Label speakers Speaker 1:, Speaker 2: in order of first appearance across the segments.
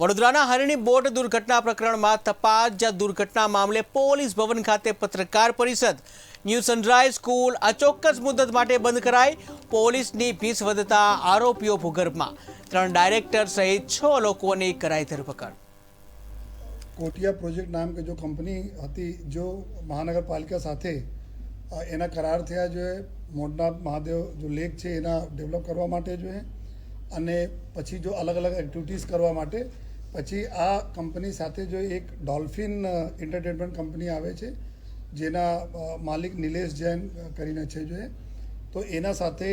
Speaker 1: વડોદરાના હરણી બોટ દુર્ઘટના પ્રકરણમાં તપાસ જ્યાં દુર્ઘટના મામલે પોલીસ ભવન ખાતે પત્રકાર પરિષદ ન્યૂ સનરાઈઝ સ્કૂલ અચોક્કસ મુદત માટે બંધ કરાઈ પોલીસની ભીસ વધતા આરોપીઓ ભૂગર્ભમાં ત્રણ ડાયરેક્ટર સહિત છ લોકોની કરાઈ ધરપકડ
Speaker 2: કોટિયા પ્રોજેક્ટ નામ કે જો કંપની હતી જો મહાનગરપાલિકા સાથે એના કરાર થયા જોઈએ મોટના મહાદેવ જો લેક છે એના ડેવલપ કરવા માટે જોઈએ અને પછી જો અલગ અલગ એક્ટિવિટીઝ કરવા માટે પછી આ કંપની સાથે જો એક ડોલ્ફિન એન્ટરટેનમેન્ટ કંપની આવે છે જેના માલિક નિલેશ જૈન કરીને છે જો તો એના સાથે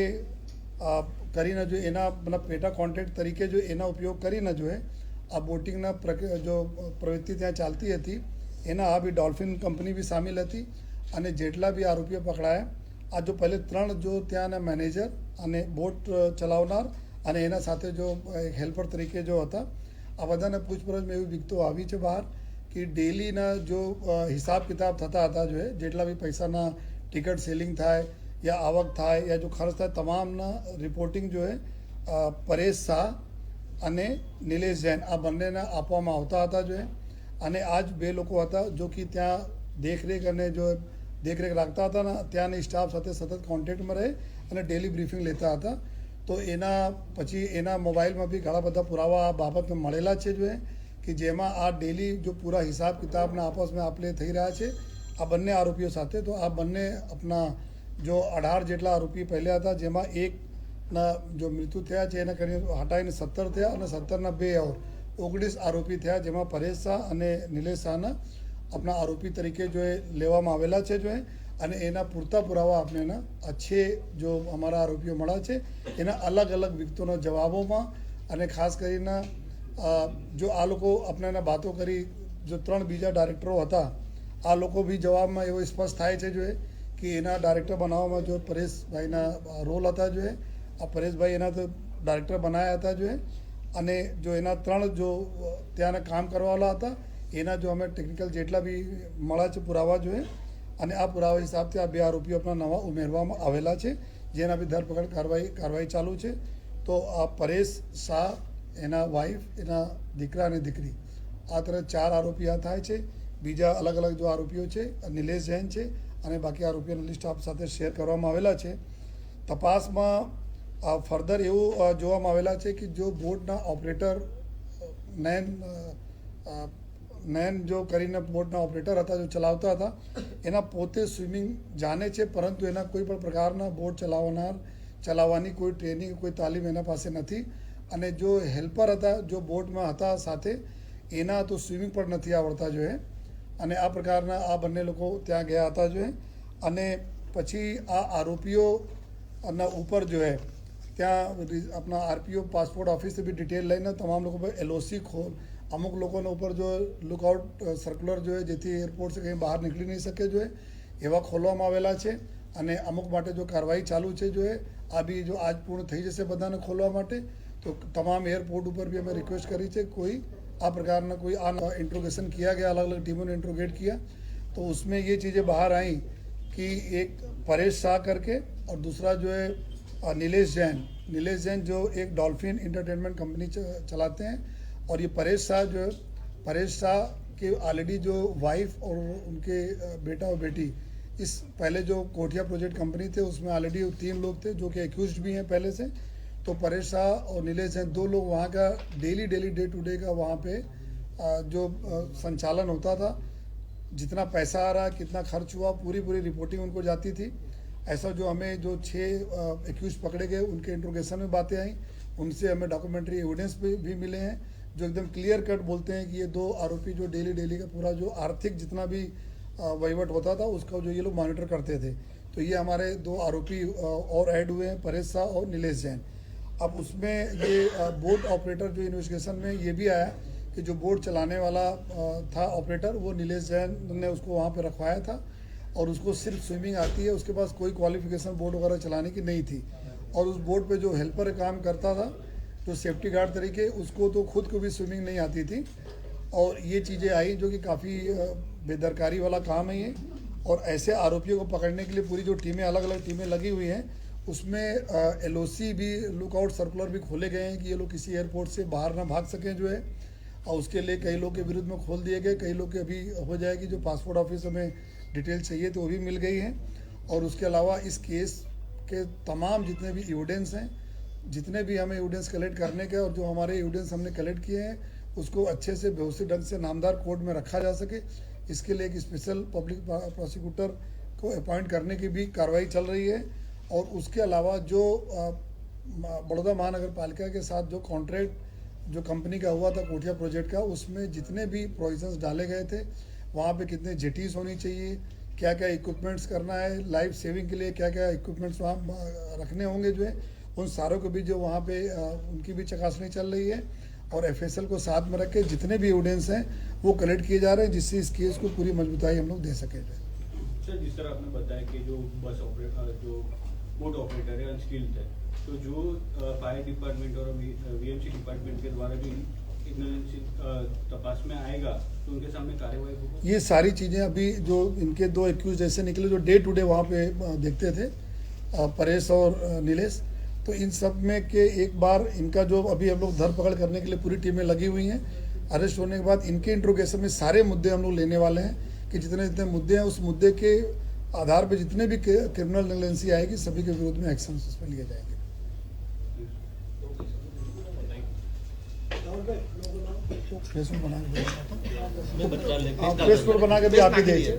Speaker 2: કરીને જો એના મતલબ પેટા કોન્ટેક્ટ તરીકે જો એના ઉપયોગ કરીને જો આ બોટિંગના પ્રક જો પ્રવૃત્તિ ત્યાં ચાલતી હતી એના આ બી ડોલ્ફિન કંપની બી સામેલ હતી અને જેટલા બી આરોપીઓ પકડાયા આ જો પહેલે ત્રણ જો ત્યાંના મેનેજર અને બોટ ચલાવનાર અને એના સાથે જો એક હેલ્પર તરીકે જો હતા આ બધાને પૂછપરછમાં એવી વિગતો આવી છે બહાર કે ડેલીના જો હિસાબ કિતાબ થતા હતા જોઈએ જેટલા બી પૈસાના ટિકિટ સેલિંગ થાય યા આવક થાય યા જો ખર્ચ થાય તમામના રિપોર્ટિંગ જો પરેશ શાહ અને નિલેશ જૈન આ બંનેને આપવામાં આવતા હતા જોઈએ અને આ જ બે લોકો હતા જો કે ત્યાં દેખરેખ અને જો દેખરેખ રાખતા હતા ને ત્યાંની સ્ટાફ સાથે સતત કોન્ટેક્ટમાં રહે અને ડેલી બ્રીફિંગ લેતા હતા તો એના પછી એના મોબાઈલમાં બી ઘણા બધા પુરાવા આ બાબતમાં મળેલા છે જો કે જેમાં આ ડેલી જો પૂરા હિસાબ કિતાબના આપસમાં આપલે થઈ રહ્યા છે આ બંને આરોપીઓ સાથે તો આ બંને આપણા જો અઢાર જેટલા આરોપી પહેલા હતા જેમાં એકના જો મૃત્યુ થયા છે એના કરીને હટાઈને સત્તર થયા અને સત્તરના બે ઓર ઓગણીસ આરોપી થયા જેમાં પરેશ શાહ અને નિલેશ શાહના આપણા આરોપી તરીકે જો એ લેવામાં આવેલા છે જો અને એના પૂરતા પુરાવા આપણે એના અછે જો અમારા આરોપીઓ મળ્યા છે એના અલગ અલગ વિગતોના જવાબોમાં અને ખાસ કરીને જો આ લોકો આપણે એના વાતો કરી જો ત્રણ બીજા ડાયરેક્ટરો હતા આ લોકો બી જવાબમાં એવો સ્પષ્ટ થાય છે જોઈએ કે એના ડાયરેક્ટર બનાવવામાં જો પરેશભાઈના રોલ હતા જોઈએ આ પરેશભાઈ એના તો ડાયરેક્ટર બનાવ્યા હતા જોઈએ અને જો એના ત્રણ જો ત્યાંના કામ કરવાવાળા હતા એના જો અમે ટેકનિકલ જેટલા બી મળ્યા છે પુરાવા જોઈએ અને આ પુરાવા હિસાબથી આ બે આરોપીઓ નવા ઉમેરવામાં આવેલા છે જેના બી ધરપકડ કાર્યવાહી કાર્યવાહી ચાલુ છે તો આ પરેશ શાહ એના વાઈફ એના દીકરા અને દીકરી આ તરફ ચાર આરોપી આ થાય છે બીજા અલગ અલગ જો આરોપીઓ છે નિલેશ જૈન છે અને બાકી આરોપીઓના લિસ્ટ આપ સાથે શેર કરવામાં આવેલા છે તપાસમાં ફર્ધર એવું જોવામાં આવેલા છે કે જો બોટના ઓપરેટર નયન નયન જો કરીને બોટના ઓપરેટર હતા જો ચલાવતા હતા એના પોતે સ્વિમિંગ જાણે છે પરંતુ એના કોઈ પણ પ્રકારના બોટ ચલાવનાર ચલાવવાની કોઈ ટ્રેનિંગ કોઈ તાલીમ એના પાસે નથી અને જો હેલ્પર હતા જો બોટમાં હતા સાથે એના તો સ્વિમિંગ પણ નથી આવડતા જોઈએ અને આ પ્રકારના આ બંને લોકો ત્યાં ગયા હતા જોઈએ અને પછી આ આરોપીઓના ઉપર જોઈએ ત્યાં આપણા આરપીઓ પાસપોર્ટ ઓફિસથી બી ડિટેલ લઈને તમામ લોકો એલઓસી ખોલ અમુક લોકો ને ઉપર જો લુકઆઉટ સર્ક્યુલર જો હે જેથી એરપોર્ટ સે કે બહાર નીકળી ન શકે જો હે એવા ખોલવા માટે આવેલા છે અને અમુક માટે જો કાર્યવાહી ચાલુ છે જો એ આ ભી જો આજ પૂર્ણ થઈ જશે બધા ને ખોલવા માટે તો તમામ એરપોર્ટ ઉપર ભી અમે रिक्वेस्ट કરી છે કોઈ આ પ્રકારનો કોઈ આ ઇન્ટ્રોગેશન किया गया અલગ અલગ ટીમો ને ઇન્ટ્રોગેટ किया तो उसमें ये चीजें બહાર આઈ કે એક ફરેશ શાહ करके और दूसरा जो है નીલેશ जैन નીલેશ जैन જો એક ડોલ્ફિન એન્ટરટેનમેન્ટ કંપની ચલાતે છે और ये परेश शाह जो है परेश शाह के ऑलरेडी जो वाइफ और उनके बेटा और बेटी इस पहले जो कोठिया प्रोजेक्ट कंपनी थे उसमें ऑलरेडी तीन लोग थे जो कि एक्यूज भी हैं पहले से तो परेश शाह और नीलेश हैं दो लोग वहाँ का daily daily day to day का वहाँ पे जो संचालन होता था जितना पैसा आ रहा कितना खर्च हुआ पूरी पूरी रिपोर्टिंग उनको जाती थी ऐसा जो हमें जो छः एक्यूज पकड़े गए उनके इंट्रोगेशन में बातें आई उनसे हमें डॉक्यूमेंट्री एविडेंस भी, भी मिले हैं जो एकदम क्लियर कट बोलते हैं कि ये दो आरोपी जो डेली डेली का पूरा जो आर्थिक जितना भी वहीवट होता था उसका जो ये लोग मॉनिटर करते थे तो ये हमारे दो आरोपी और ऐड हुए हैं परेश शाह और नीलेश जैन अब उसमें ये बोट ऑपरेटर जो इन्वेस्टिगेशन में ये भी आया कि जो बोट चलाने वाला था ऑपरेटर वो नीलेश जैन ने उसको वहाँ पर रखवाया था और उसको सिर्फ स्विमिंग आती है उसके पास कोई क्वालिफिकेशन बोर्ड वगैरह चलाने की नहीं थी और उस बोर्ड पे जो हेल्पर काम करता था जो सेफ्टी गार्ड तरीके उसको तो खुद को भी स्विमिंग नहीं आती थी और ये चीज़ें आई जो कि काफ़ी बेदरकारी वाला काम है ये और ऐसे आरोपियों को पकड़ने के लिए पूरी जो टीमें अलग अलग टीमें लगी हुई हैं उसमें एल भी लुकआउट सर्कुलर भी खोले गए हैं कि ये लोग किसी एयरपोर्ट से बाहर ना भाग सकें जो है और उसके लिए कई लोग के विरुद्ध में खोल दिए गए कई लोग के अभी हो जाएगी जो पासपोर्ट ऑफिस हमें डिटेल चाहिए तो वो भी मिल गई हैं और उसके अलावा इस केस के तमाम जितने भी एविडेंस हैं जितने भी हमें एविडेंस कलेक्ट करने के और जो हमारे एविडेंस हमने कलेक्ट किए हैं उसको अच्छे से व्यवस्थित ढंग से नामदार कोर्ट में रखा जा सके इसके लिए एक स्पेशल पब्लिक प्रोसिक्यूटर को अपॉइंट करने की भी कार्रवाई चल रही है और उसके अलावा जो बड़ौदा महानगर पालिका के साथ जो कॉन्ट्रैक्ट जो कंपनी का हुआ था कोठिया प्रोजेक्ट का उसमें जितने भी प्रोविजंस डाले गए थे वहाँ पे कितने जेटीज होनी चाहिए क्या क्या इक्विपमेंट्स करना है लाइफ सेविंग के लिए क्या क्या इक्विपमेंट्स वहाँ रखने होंगे जो है उन सारों के भी जो वहाँ पे उनकी भी चकासनी चल रही है और एफ को साथ में रख के जितने भी एविडेंस हैं वो कलेक्ट किए जा रहे हैं जिससे इस केस को पूरी मजबूताई हम लोग दे सके
Speaker 3: सर जिस तरह आपने बताया कि जो बस ऑपरेटर जो बोट ऑपरेटर है अनस्किल्ड है तो जो फायर डिपार्टमेंट और वीएमसी डिपार्टमेंट के द्वारा तपास में आएगा तो उनके सामने
Speaker 2: ये सारी चीज़ें अभी जो इनके दो एक्यूज जैसे निकले जो डे टू डे वहाँ पे देखते थे परेश और नीलेश तो इन सब में के एक बार इनका जो अभी हम लोग धरपकड़ करने के लिए पूरी टीमें लगी हुई हैं अरेस्ट होने के बाद इनके इंट्रोगेशन में सारे मुद्दे हम लोग लेने वाले हैं कि जितने जितने मुद्दे हैं उस मुद्दे के आधार पर जितने भी क्रिमिनल नेग्लेंसी आएगी सभी के विरोध में एक्शन उसमें लिए जाएंगे बना के आप हाँ, भी आप ही
Speaker 4: देखिए